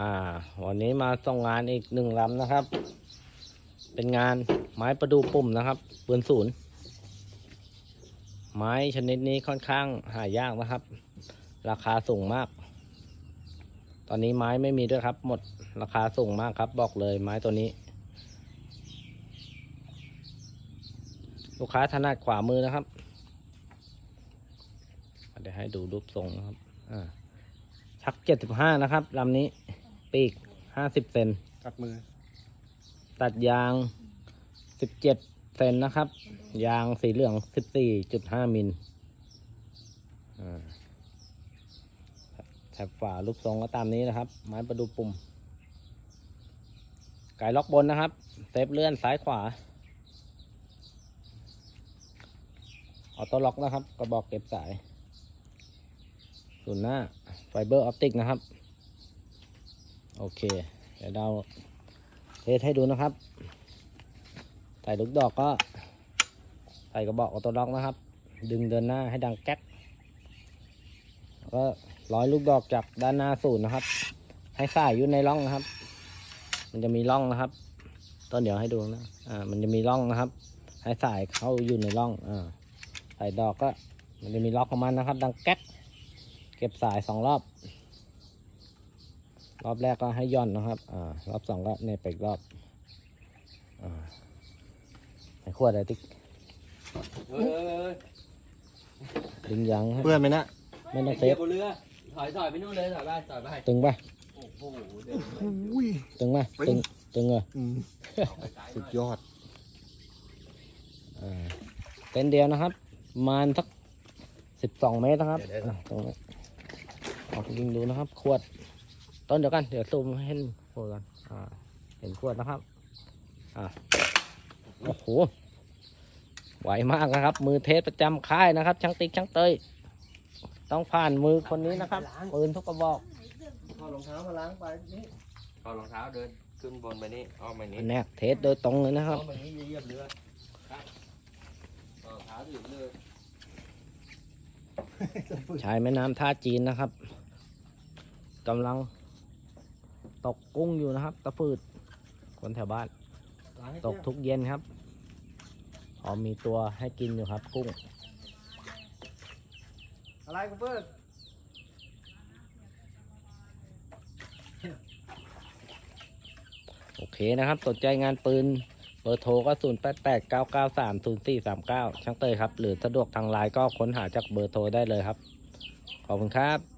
อ่า วันนี้มาส่งงานอีกหนึ่งลำนะครับ เป็นงานไม้ประดูปุ่มนะครับปืนศูนย์ ไม้ชนิดนี้ค่อนข้างหายากนะครับ ราคาสูงมาก ตอนนี้ไม้ไม่มีด้วยครับ หมดราคาสูงมากครับ บอกเลยไม้ตัวนี้ ลูกค้าถนัดขวามือนะครับเดี๋ยวให้ดูรูปทรงนะครับ อ่าชักเจ็ดสิบห้านะครับลำนี้ ปีกห้าสิบเซนกัดมือ ตัดยางสิบเจ็ดเซนนะครับ ยางสีเหลืองสิบสี่จุดห้ามิลอ่าแถบฝารูปทรงก็ตามนี้นะครับ ไม้ประดูปุ่ม ไก่ล็อกบนนะครับ เซฟเลื่อนซ้ายขวา ออโต้ล็อกนะครับ กระบอกเก็บสายส่วนหน้า ไฟเบอร์ออปติกนะครับ โอเค เดี๋ยวเราเทสให้ดูนะครับ ใส่ลูกดอกก็ใส่กระบอกออโต้ล็อกนะครับ ดึงเดินหน้าให้ดังแก๊กก็ร้อยลูกดอกจากด้านหน้าสูนนะครับ ให้สายอยู่ในร่องนะครับ มันจะมีร่องนะครับ ต้นเดี๋ยวให้ดูนะ อ่า มันจะมีร่องนะครับ ให้สายเข้าอยู่ในร่อง อ่า ใส่ดอกก็ มันจะมีล็อกของมันนะครับ ดังแก๊ก เก็บสายสองรอบ รอบแรกก็ให้ย่อนนะครับ อ่า รอบสองก็เนบไปอีกรอบ อ่าไอ้ขวดอะไรติ๊กเฮ้ยดึงยางครับ เพื่อนไหมนะไม่ต้องเซเทียฟบบนเรือ ถอยถอยไปนู่นเลยถอยไปถอยไปตึงป่ะ โอ้โหเดินอุ้ย ตึงป่ะ ตึง ตึงเหรออืมไกลสุหดน่อยยอด อ่า เต้นเดียวนะครับประมาณสักสิบสองเมตรนะครับอะตรงนี้ออกยิงดูนะครับ ขวด ต้นเดียวกัน เดี๋ยวซูมให้เห็นขวดกันอ่า เห็นขวดนะครับ อ่า โอ้โห ไหวมากนะครับ มือเทสประจำค่ายนะครับ ช่างติ๊กช่างเตย ต้องผ่านมือคนนี้นะครับ ปืนทุกกระบอกถอดรองเท้ามาล้างไปนี่เอารองเท้าเดินขึ้นบนไปนี่อ้อมไปนี่อันเนี้ยเทสโดยตรงเลยนะคอ้รัอบมไปนี่เหยียบเรือครับเอารองเท้าถึงเลยชายแม่น้ำท่าจีนนะครับกำลัง ตกกุ้งอยู่นะครับ ตะฟืด คนแถวบ้านล้างให้ตกทุกเย็นครับพอมีตัวให้กินอยู่ครับ กุ้ง อะไรกูเพื่อนโอเคนะครับสนใจงานปืนเบอร์โทรก็ 0 8 8 9 9 3 0 4 3 9 ช่างเตยครับ หรือสะดวกทางไลน์ก็ค้นหาจากเบอร์โทรได้เลยครับ ขอบคุณครับ